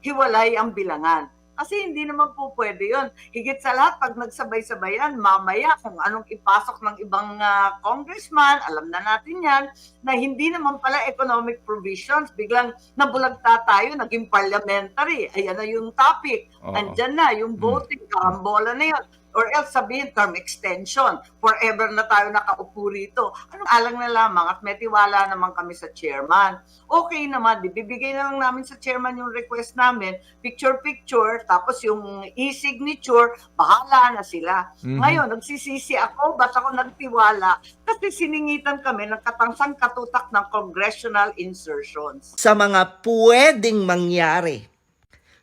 hiwalay ang bilangan. Kasi hindi naman po pwede yun. Higit sa lahat, pag nagsabay-sabayan, mamaya kung anong ipasok ng ibang ah, congressman, alam na natin yan, na hindi naman pala economic provisions, biglang nabulagta tayo, naging parliamentary. Ayan na yung topic. Oo. Andyan na, yung voting, karambola na yun. Or else sabihin, term extension. Forever na tayo nakaupo rito. Anong alang na lamang at may tiwala naman kami sa chairman. Okay naman, di bibigay na lang namin sa chairman yung request namin, picture-picture, tapos yung e-signature, bahala na sila. Mhm. Ngayon, nagsisisi ako, ba't ako nagtiwala? Kasi siningitan kami ng katangsang katutak ng congressional insertions. sa mga pwedeng mangyari,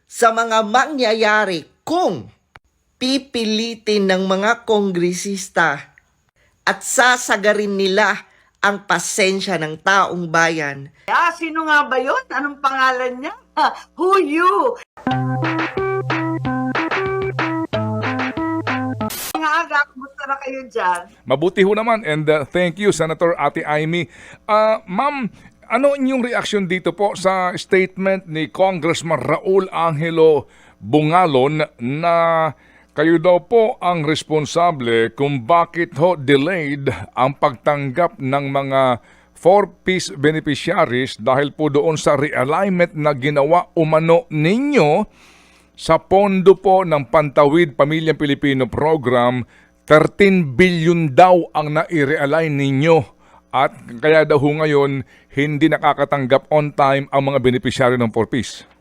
sa mga mangyayari kung pipilitin ng mga kongresista at sasagarin nila ang pasensya ng taong bayan Ah, sino nga ba yun? Anong pangalan niya? Who you? Mga aga, kumusta na kayo dyan? Mabuti ho naman and uh, thank you Senator Ate Amy. Ah, ma'am, ano inyong reaksyon dito po sa statement ni Congressman Raul Angelo Bungalon na kayo daw po ang responsable kung bakit ho delayed ang pagtanggap ng mga four-piece beneficiaries dahil po doon sa realignment na ginawa umano ninyo sa pondo po ng Pantawid Pamilyang Pilipino Program, 13 billion daw ang nai-realign ninyo. At kaya daw ho ngayon, hindi nakakatanggap on time ang mga beneficiary ng 4-piece.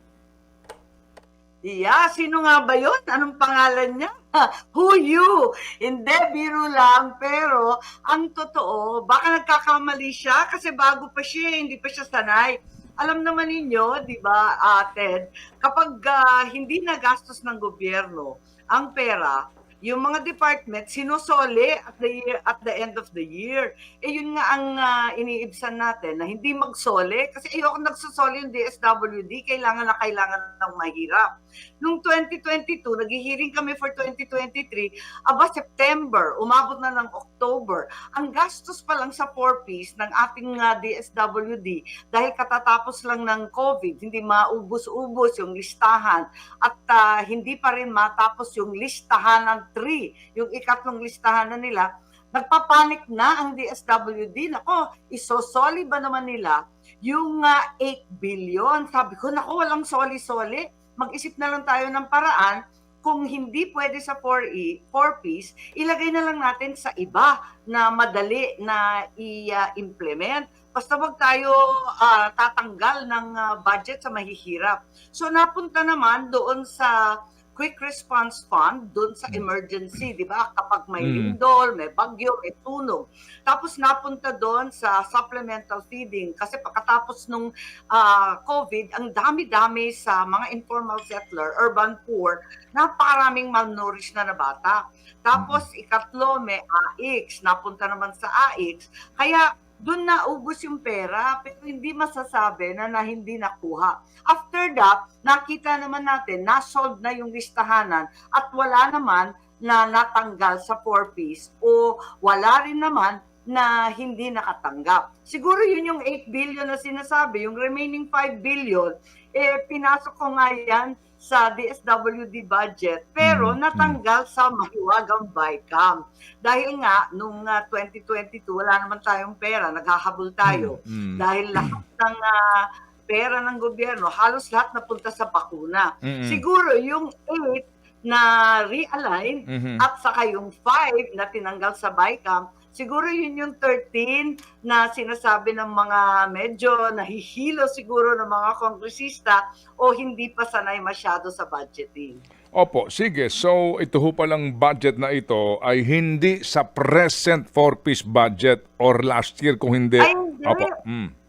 Yeah, sino nga ba yun? Anong pangalan niya? Who you? Hindi, biro lang. Pero, ang totoo, baka nagkakamali siya kasi bago pa siya, hindi pa siya sanay. Alam naman ninyo, di ba, ah, Ted, kapag ah, hindi nagastos ng gobyerno ang pera, yung mga department sinusoli at the year, at the end of the year. Eh yun nga ang ah, iniibsan natin na hindi magsoli kasi ayoko nagsusoli yung DSWD, kailangan na kailangan ng mahirap. Noong 2022, naghihiring kami for 2023, aba September, umabot na ng October. Ang gastos pa lang sa 4-piece ng ating ah, DSWD dahil katatapos lang ng COVID, hindi maubos-ubos yung listahan at ah, hindi pa rin matapos yung listahan ng 3, yung ikatlong listahan na nila, nagpapanik na ang DSWD. Nako, isosoli ba naman nila yung ah, 8 billion? Sabi ko, nako, walang soli-soli. Mag-isip na lang tayo ng paraan kung hindi pwede sa 4E, 4-piece, ilagay na lang natin sa iba na madali na i-implement. Basta wag tayo ah, tatanggal ng ah, budget sa mahihirap. So napunta naman doon sa Quick Response Fund, doon sa emergency, di ba? Kapag may Mm. lindol, may bagyo, may tunog. Tapos napunta doon sa supplemental feeding kasi pagkatapos nung ah, COVID, ang dami-dami sa mga informal settler, urban poor, napakaraming malnourished na na bata. Tapos ikatlo, may AX, napunta naman sa AX. Kaya doon na ubos yung pera pero hindi masasabi na, na hindi nakuha. After that, nakita naman natin, nasolve na yung listahanan at wala naman na natanggal sa 4-piece o wala rin naman na hindi nakatanggap. Siguro yun yung 8 billion na sinasabi, yung remaining 5 billion, eh pinasok ko nga yan sa DSWD budget pero Mm, natanggal sa mahiwagang BICAM. Dahil nga, nung ah, 2022, wala naman tayong pera, naghahabol tayo. Mm. Dahil lahat ng ah, pera ng gobyerno, halos lahat napunta sa bakuna. Mm-mm. Siguro yung 8 na realign Mhm. at saka yung 5 na tinanggal sa BICAM, siguro yun yung 13 na sinasabi ng mga medyo nahihilo siguro ng mga kongresista o hindi pa sanay masyado sa budgeting. Opo, sige. So ito ho palang budget na ito ay hindi sa present 4-piece budget or last year kung hindi. Ay, hindi. Opo. Mm.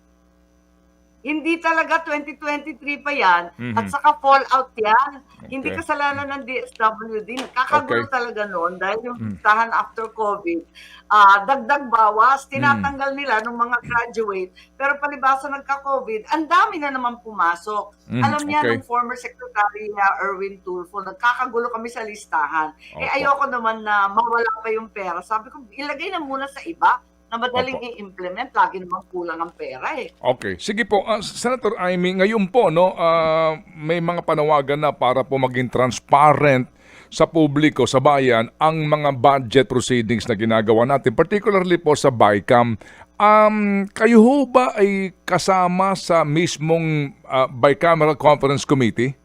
Hindi talaga 2023 pa yan Mhm. at saka fallout yan. Hindi Okay. kasalanan ng DSWD. Nakakagulo Okay. talaga noon dahil yung Mm. listahan after COVID, ah, dagdag bawas, Mm. tinatanggal nila ng mga graduate. Pero palibasa nagka-COVID, ang dami na naman pumasok. Mm, Alam niya okay. nung former Secretary na Erwin Tulfo, nagkakagulo kami sa listahan. Eh Opo. ayoko naman na mawala pa yung pera. Sabi ko, ilagay na muna sa iba na madaling Opo. i-implement. Lagi namang kulang ang pera eh. Okay. Sige po, ah, Senator Amy, ngayon po, no, ah, may mga panawagan na para po maging transparent sa publiko, sa bayan, ang mga budget proceedings na ginagawa natin, particularly po sa BICAM. Um, kayo ho ba ay kasama sa mismong ah, Bicameral Conference Committee?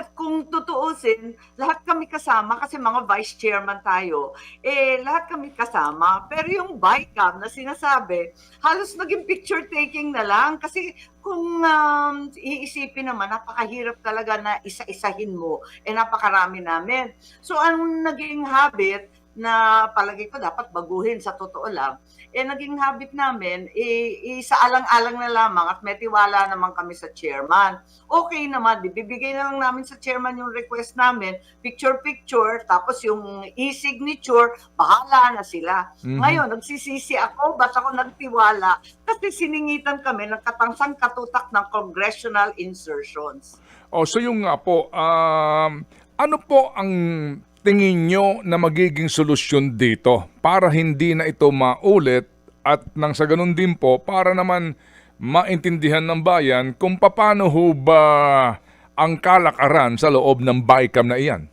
Well, kung tutuusin, lahat kami kasama kasi mga vice chairman tayo, eh lahat kami kasama. Pero yung BICAM na sinasabi, halos naging picture taking na lang kasi kung um, iisipin naman, napakahirap talaga na isa-isahin mo, eh napakarami namin. So ang naging habit na palagi ko dapat baguhin sa totoo lang, eh naging habit namin, eh, isaalang-alang na lamang at may tiwala naman kami sa chairman. Okay naman, bibigay na lang namin sa chairman yung request namin, picture-picture, tapos yung e-signature, bahala na sila. Mhm. Ngayon, nagsisisi ako, ba't ako nagtiwala? Kasi siningitan kami ng katangsang katutak ng congressional insertions. O, so yung nga po, um, ano po ang tingin nyo na magiging solusyon dito para hindi na ito maulit at nang sa ganun din po para naman maintindihan ng bayan kung paano ho ba ang kalakaran sa loob ng BICAM na iyan?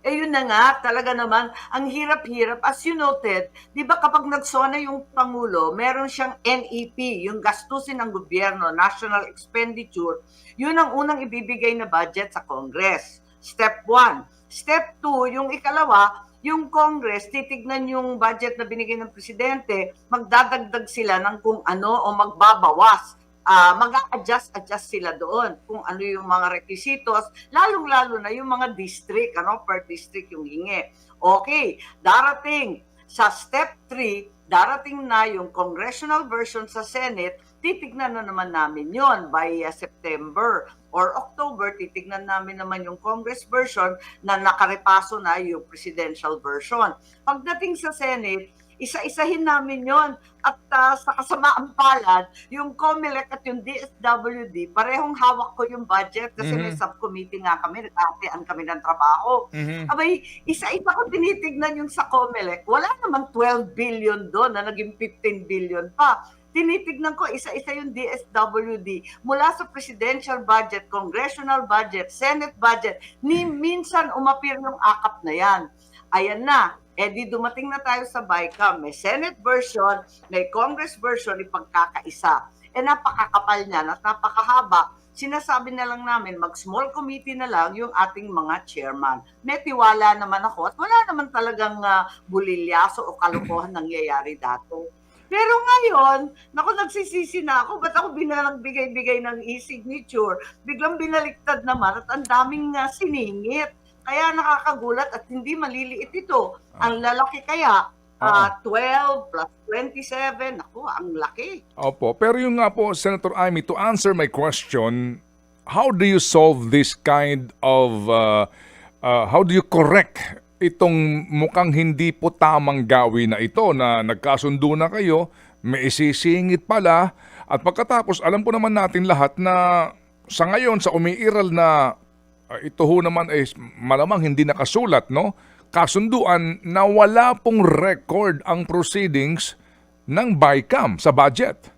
Eh yun na nga, talaga naman, ang hirap-hirap. As you noted, di ba kapag nagsona yung Pangulo, meron siyang NEP, yung gastusin ng gobyerno, National Expenditure, yun ang unang ibibigay na budget sa Congress. Step one. Step two, yung ikalawa, yung Congress, titignan yung budget na binigay ng Presidente, magdadagdag sila ng kung ano o magbabawas ah mag-a-adjust adjust sila doon kung ano yung mga requisitos lalong-lalo na yung mga district ano per district yung hingi okay darating sa step 3 darating na yung congressional version sa Senate titignan na naman namin yon by uh, September or October titignan namin naman yung Congress version na nakaripaso na yung presidential version pagdating sa Senate isa-isahin namin yon at ah, sa kasamaang palad, yung COMELEC at yung DSWD, parehong hawak ko yung budget kasi may Mhm. subcommittee nga kami, nagkakatean kami ng trabaho. Abay, isa-isa ko tinitignan yung sa COMELEC, wala namang 12 billion doon na naging 15 billion pa. Tinitignan ko isa-isa yung DSWD mula sa presidential budget, congressional budget, senate budget, ni minsan umapir yung akap na yan. Ayan na, eh di dumating na tayo sa BICAM. May Senate version, may Congress version, ipagkakaisa. Eh napakakapal niyan at napakahaba. Sinasabi na lang namin, mag-small committee na lang yung ating mga chairman. May tiwala naman ako at wala naman talagang uh, bulilyaso o kalokohan nangyayari dato. Pero ngayon, naku, nagsisisi na ako. Ba't ako binalang bigay-bigay ng e-signature? Biglang binaliktad naman at ang daming uh, siningit. Kaya nakakagulat at hindi maliliit ito. Ang lalaki kaya, ah, 12 plus 27, naku, ang laki. Opo, pero yung nga po, Senator Amy, to answer my question, how do you solve this kind of, uh, uh, how do you correct itong mukhang hindi po tamang gawin na ito na nagkasundo na kayo, may isisingit pala, at pagkatapos alam po naman natin lahat na sa ngayon, sa umiiral na uh, ito ho naman ay malamang hindi nakasulat, no? Kasunduan na wala pong record ang proceedings ng BICAM sa budget.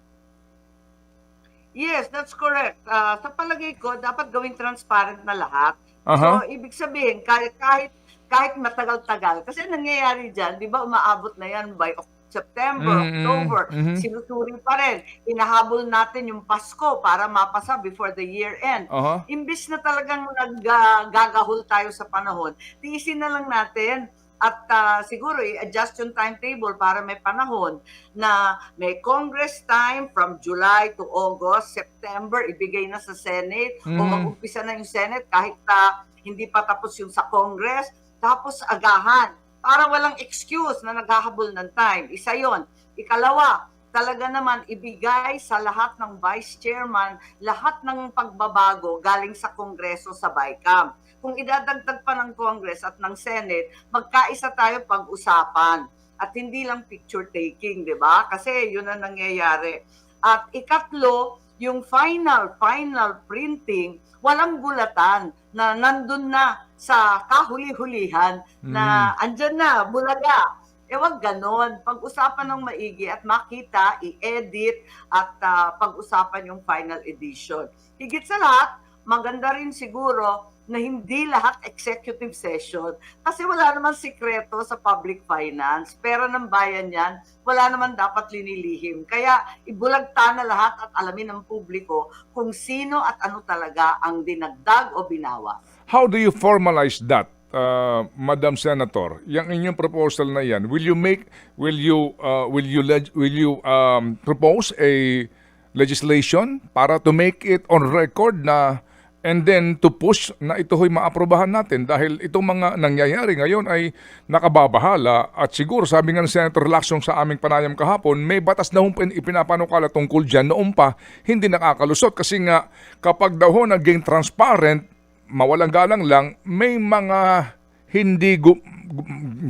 Yes, that's correct. Ah, sa palagay ko, dapat gawing transparent na lahat. Aha. So, ibig sabihin, kahit, kahit, kahit matagal-tagal, kasi nangyayari dyan, di ba umaabot na yan by September, Mm, October, mhm. sinusuri pa rin. Inahabol natin yung Pasko para mapasa before the year end. Aha. Imbis na talagang naggagahol tayo sa panahon, tiisin na lang natin at ah, siguro i-adjust yung timetable para may panahon na may Congress time from July to August, September, ibigay na sa Senate o Mhm. mag-umpisa na yung Senate kahit ah, hindi pa tapos yung sa Congress, tapos agahan para walang excuse na naghahabol ng time. Isa yon. Ikalawa, talaga naman ibigay sa lahat ng vice chairman lahat ng pagbabago galing sa Kongreso sa BICAM. Kung idadagdag pa ng Congress at ng Senate, magkaisa tayo pag-usapan at hindi lang picture taking, 'di ba? Kasi 'yun ang nangyayari. At ikatlo, yung final final printing, walang gulatan na nandun na sa kahuli-hulihan na andyan na, bulaga. Wag ganon. Pag-usapan ng maigi at makita, i-edit at ah, pag-usapan yung final edition. Higit sa lahat, maganda rin siguro na hindi lahat executive session kasi wala naman sikreto sa public finance. Pera ng bayan yan, wala naman dapat linilihim. Kaya ibulagta na lahat at alamin ng publiko kung sino at ano talaga ang dinagdag o binawas. How do you formalize that, uh, Madam Senator? Yang inyong proposal na yan, will you make, will you, uh, will you, will you um, propose a legislation para to make it on record na and then to push na ito ho'y maaprobahan natin dahil itong mga nangyayari ngayon ay nakababahala at siguro sabi nga ng Senator Lacson sa aming panayam kahapon may batas na hong pin- ipinapanukala tungkol dyan noon pa hindi nakakalusot kasi nga kapag daw ho naging transparent mawalang galang lang may mga hindi gu-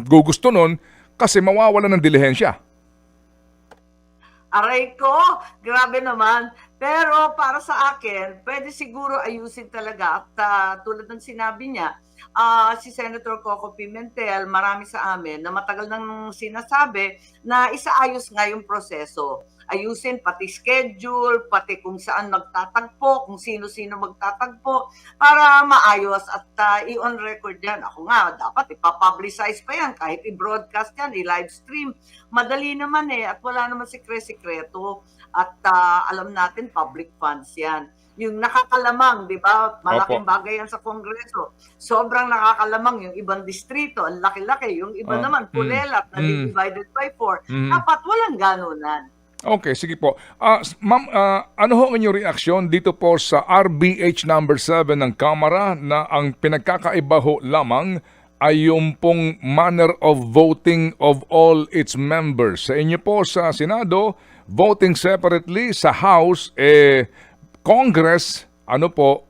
gugusto nun kasi mawawala ng dilihensya. Aray ko, grabe naman. Pero para sa akin, pwede siguro ayusin talaga. At ah, tulad ng sinabi niya, ah, si Senator Coco Pimentel, marami sa amin, na matagal nang sinasabi na isaayos nga yung proseso. Ayusin pati schedule, pati kung saan magtatagpo, kung sino-sino magtatagpo, para maayos at ah, i-on record yan. Ako nga, dapat ipapublicize pa yan, kahit i-broadcast yan, i-live stream. Madali naman eh, at wala naman sikre-sikreto. At ah, alam natin, public funds yan. Yung nakakalamang, di ba? Malaking Opo. bagay yan sa Kongreso. Sobrang nakakalamang yung ibang distrito, ang laki-laki. Yung iba Ah, naman, mm, pulelat, na mm. divided by four. Mm. Dapat walang ganunan. Okay, sige po. S- ma'am, ah, ano ho ang inyong reaksyon dito po sa RBH number 7 ng Kamara na ang pinagkakaiba ho lamang ay yung pong manner of voting of all its members. Sa inyo po sa Senado, voting separately. Sa House, eh, Congress, ano po,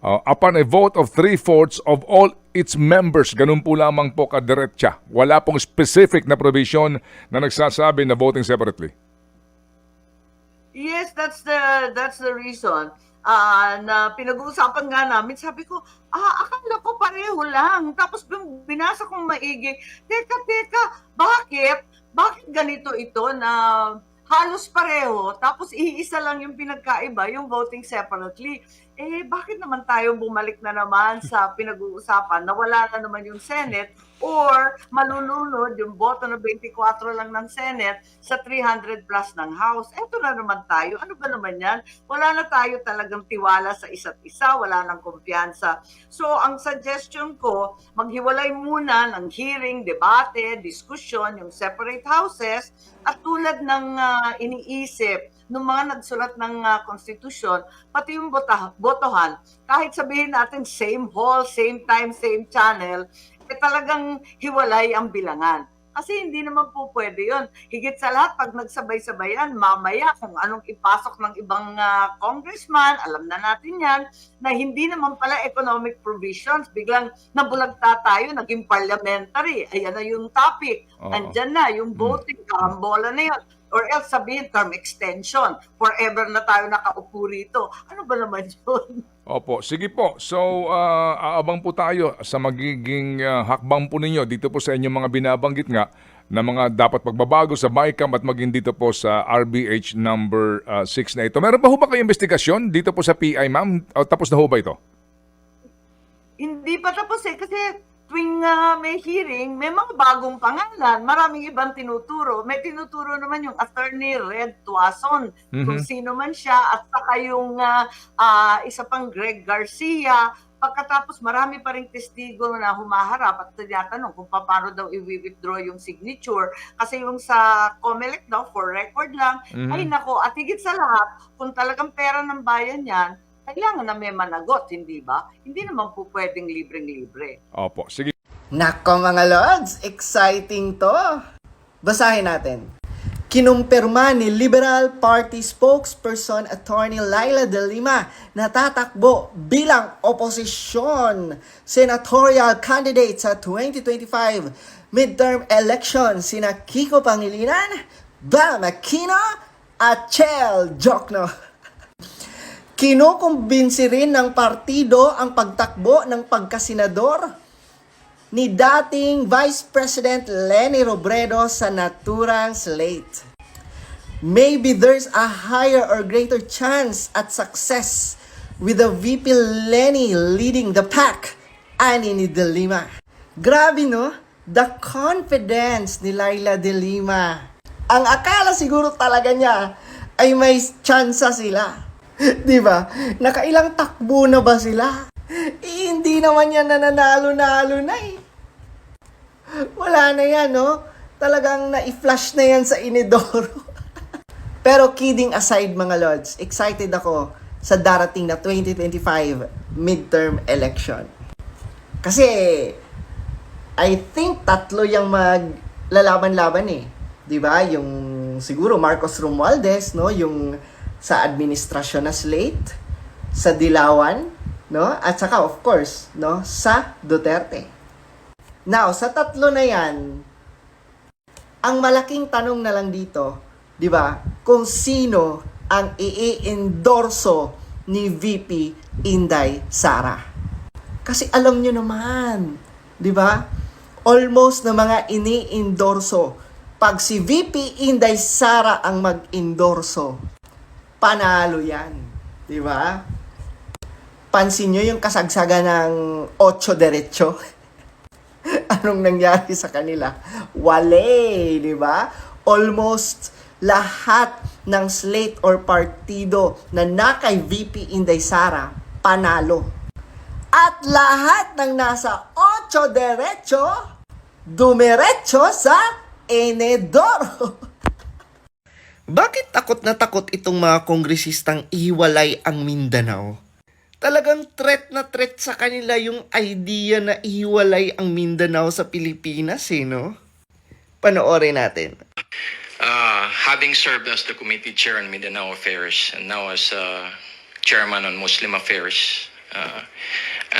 ah, upon a vote of three-fourths of all its members, ganun po lamang po kadiretsa. Wala pong specific na provision na nagsasabi na voting separately. Yes, that's the that's the reason. Ah, na pinag-uusapan nga namin, sabi ko, ah, akala ko pareho lang. Tapos bin- binasa kong maigi, teka, teka, bakit? Bakit ganito ito na halos pareho, tapos iisa lang yung pinagkaiba, yung voting separately. Eh, bakit naman tayo bumalik na naman sa pinag-uusapan na wala na naman yung Senate or malulunod yung boto na 24 lang ng Senate sa 300 plus ng House. Eto na naman tayo. Ano ba naman yan? Wala na tayo talagang tiwala sa isa't isa. Wala nang kumpiyansa. So, ang suggestion ko, maghiwalay muna ng hearing, debate, discussion, yung separate houses, at tulad ng ah, iniisip ng mga nagsulat ng ah, konstitusyon, pati yung bota, botohan, kahit sabihin natin same hall, same time, same channel, eh talagang hiwalay ang bilangan. Kasi hindi naman po pwede yun. Higit sa lahat, pag nagsabay-sabayan, mamaya kung anong ipasok ng ibang ah, congressman, alam na natin yan, na hindi naman pala economic provisions, biglang nabulagta tayo, naging parliamentary. Ayan na yung topic. Oo. Nandyan na, yung voting, karambola na yun. Or else sabihin, term extension. Forever na tayo nakaupo rito. Ano ba naman yun? Opo, sige po. So, ah, aabang po tayo sa magiging ah, hakbang po ninyo dito po sa inyong mga binabanggit nga na mga dapat pagbabago sa BICAM at maging dito po sa RBH number 6 na ito. Meron pa ho ba kayong investigasyon dito po sa PI, ma'am? O, tapos na ho ba ito? Hindi pa tapos eh, kasi tuwing ah, may hearing, may mga bagong pangalan. Maraming ibang tinuturo. May tinuturo naman yung attorney Red Tuason, kung Mhm. sino man siya, at saka yung ah, ah, isa pang Greg Garcia. Pagkatapos marami pa rin testigo na humaharap at tinatanong kung paano daw i-withdraw yung signature. Kasi yung sa COMELEC daw, for record lang, Mhm. ay nako, at higit sa lahat, kung talagang pera ng bayan yan, kailangan na may managot, hindi ba? Hindi naman po pwedeng libreng-libre. Opo, sige. Nako mga lods, exciting to. Basahin natin. Kinumpirma ni Liberal Party spokesperson Attorney Laila De Lima na tatakbo bilang oposisyon senatorial candidate sa 2025 midterm election sina Kiko Pangilinan, Bam Aquino at Chel Jokno. Kinukumbinsi rin ng partido ang pagtakbo ng pagkasenador ni dating Vice President Lenny Robredo sa naturang slate. Maybe there's a higher or greater chance at success with the VP Lenny leading the pack, ani ni De Lima. Grabe no? The confidence ni Laila De Lima. Ang akala siguro talaga niya ay may tsansa sila. Di ba? Nakailang takbo na ba sila? Eh, hindi naman yan nananalo-nalo na eh. Wala na yan, no? Talagang na-flash na yan sa inidoro. Pero kidding aside mga lords, excited ako sa darating na 2025 midterm election. Kasi I think tatlo yung maglalaban-laban eh. 'Di ba? Yung siguro Marcos Romualdez, no, yung sa administrasyon na slate, sa Dilawan, no? At saka of course, no, sa Duterte. Now, sa tatlo na 'yan, ang malaking tanong na lang dito, 'di ba? Kung sino ang i-endorso ni VP Inday Sara. Kasi alam nyo naman, 'di ba? Almost na mga ini-endorso. Pag si VP Inday Sara ang mag-endorso, panalo 'yan, 'di ba? Pansin nyo yung kasagsagan ng ocho derecho? Anong nangyari sa kanila? Wale, di ba? Almost lahat ng slate or partido na nakay VP Inday Sara, panalo. At lahat ng nasa ocho derecho, dumiretso sa Enedoro. Bakit takot na takot itong mga kongresistang ihiwalay ang Mindanao? Talagang threat na threat sa kanila yung idea na ihiwalay ang Mindanao sa Pilipinas eh, no? Panoorin natin. Uh, having served as the committee chair on Mindanao Affairs and now as uh, chairman on Muslim Affairs, uh,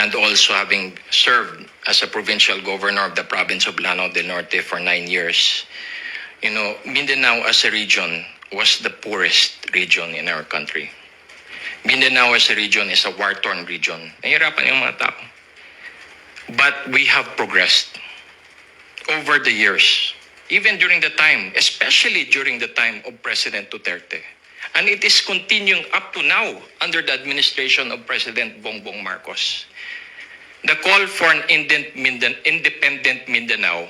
and also having served as a provincial governor of the province of Lanao del Norte for nine years, you know, Mindanao as a region was the poorest region in our country. Mindanao as a region is a war-torn region. Nahirapan yung mga tao. But we have progressed over the years, even during the time, especially during the time of President Duterte. And it is continuing up to now under the administration of President Bongbong Marcos. The call for an independent Mindanao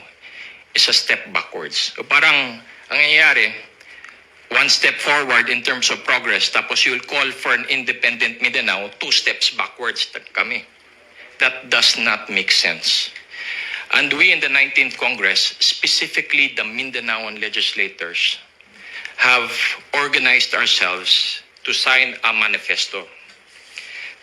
is a step backwards. So parang ang nangyayari, one step forward in terms of progress, tapos you'll call for an independent Mindanao, two steps backwards kami. That does not make sense. And we in the 19th Congress, specifically the Mindanaoan legislators, have organized ourselves to sign a manifesto.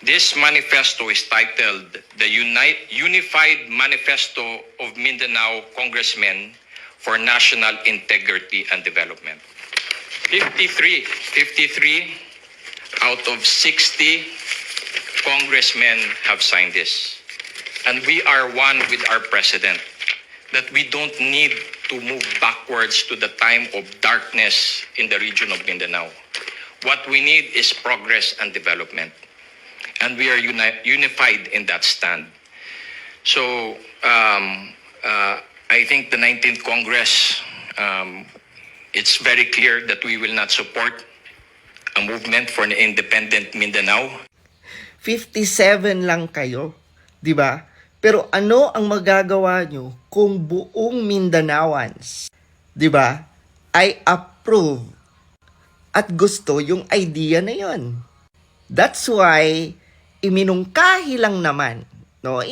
This manifesto is titled the Uni- Unified Manifesto of Mindanao Congressmen for National Integrity and Development. 53, 53 out of 60 congressmen have signed this. And we are one with our president that we don't need to move backwards to the time of darkness in the region of Mindanao. What we need is progress and development. And we are uni- unified in that stand. So um, uh, I think the 19th Congress, um, it's very clear that we will not support a movement for an independent Mindanao. 57 lang kayo, 'di ba? Pero ano ang magagawa nyo kung buong Mindanaoans, 'di ba? Ay approve at gusto yung idea na 'yon. That's why iminungkahi lang naman, no?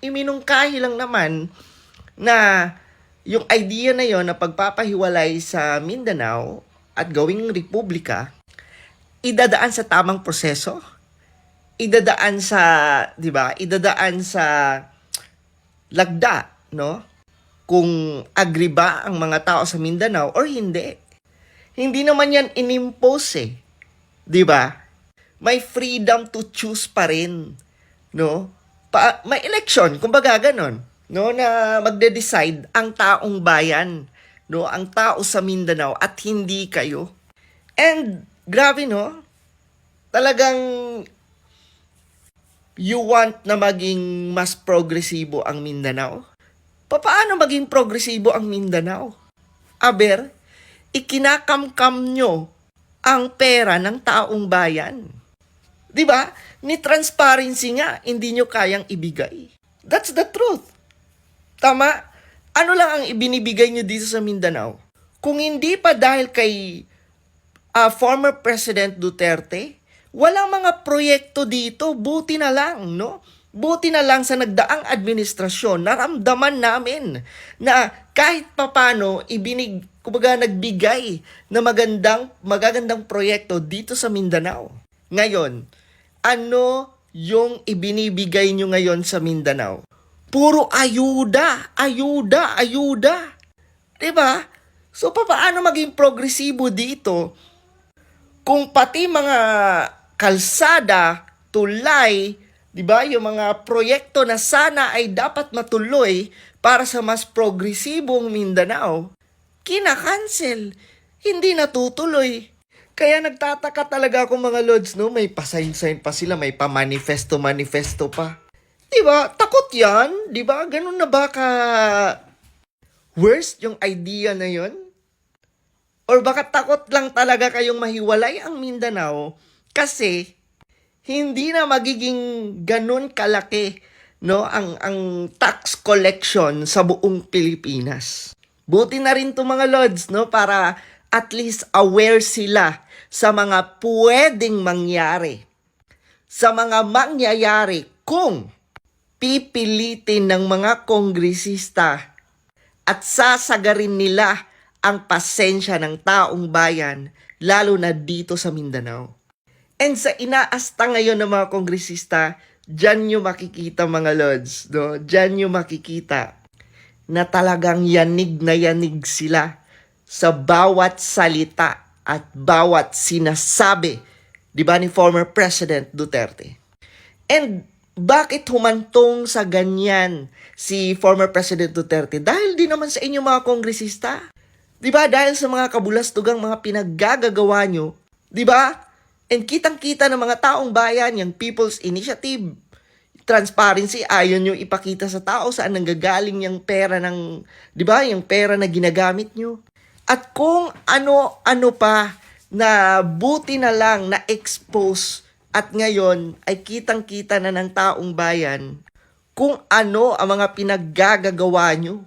Iminungkahi lang naman na yung idea na 'yon na pagpapahiwalay sa Mindanao at gawing republika idadaan sa tamang proseso idadaan sa, 'di ba? Idadaan sa lagda, no? Kung agree ba ang mga tao sa Mindanao or hindi. Hindi naman 'yan inimpose eh. 'Di ba? May freedom to choose pa rin, no? Pa, may election, kumbaga ganon, no? Na magde-decide ang taong bayan, no? Ang tao sa Mindanao at hindi kayo. And grabe no? Talagang you want na maging mas progresibo ang Mindanao? papaano maging progresibo ang Mindanao? Aber, ikinakamkam nyo ang pera ng taong bayan. 'Di ba? Ni transparency nga, hindi nyo kayang ibigay. That's the truth. Tama? Ano lang ang ibinibigay nyo dito sa Mindanao? Kung hindi pa dahil kay ah, former President Duterte, walang mga proyekto dito, buti na lang, no? Buti na lang sa nagdaang administrasyon, naramdaman namin na kahit papano ibinig, kumbaga nagbigay na magandang, magagandang proyekto dito sa Mindanao. Ngayon, ano yung ibinibigay nyo ngayon sa Mindanao? Puro ayuda, ayuda, ayuda. 'Di ba? So paano maging progresibo dito kung pati mga kalsada, tulay, 'di ba, yung mga proyekto na sana ay dapat matuloy para sa mas progresibong Mindanao, kina-cancel, hindi natutuloy. Kaya nagtataka talaga ako mga lods, no? May pasign-sign pa sila, may pa-manifesto-manifesto pa. Di ba? Takot yan. Di ba? Ganun na ba ka... Worst yung idea na yon? Or baka takot lang talaga kayong mahiwalay ang Mindanao kasi hindi na magiging ganun kalaki no ang ang tax collection sa buong Pilipinas. Buti na rin to mga lods no para at least aware sila sa mga pwedeng mangyari. Sa mga mangyayari kung pipilitin ng mga kongresista at sasagarin nila ang pasensya ng taong bayan lalo na dito sa Mindanao. And sa inaasta ngayon ng mga kongresista, dyan nyo makikita mga lods, no? Dyan nyo makikita na talagang yanig na yanig sila sa bawat salita at bawat sinasabi, di ba, ni former President Duterte. And bakit humantong sa ganyan si former President Duterte? Dahil din naman sa inyo mga kongresista. Di ba? Dahil sa mga kabulastugang mga pinaggagagawa nyo. Di ba? And kitang-kita ng mga taong bayan, yung People's Initiative, transparency, ayaw nyo ipakita sa tao saan nanggagaling yung pera ng, di ba, yung pera na ginagamit nyo. At kung ano-ano pa na buti na lang na expose at ngayon ay kitang-kita na ng taong bayan kung ano ang mga pinaggagagawa nyo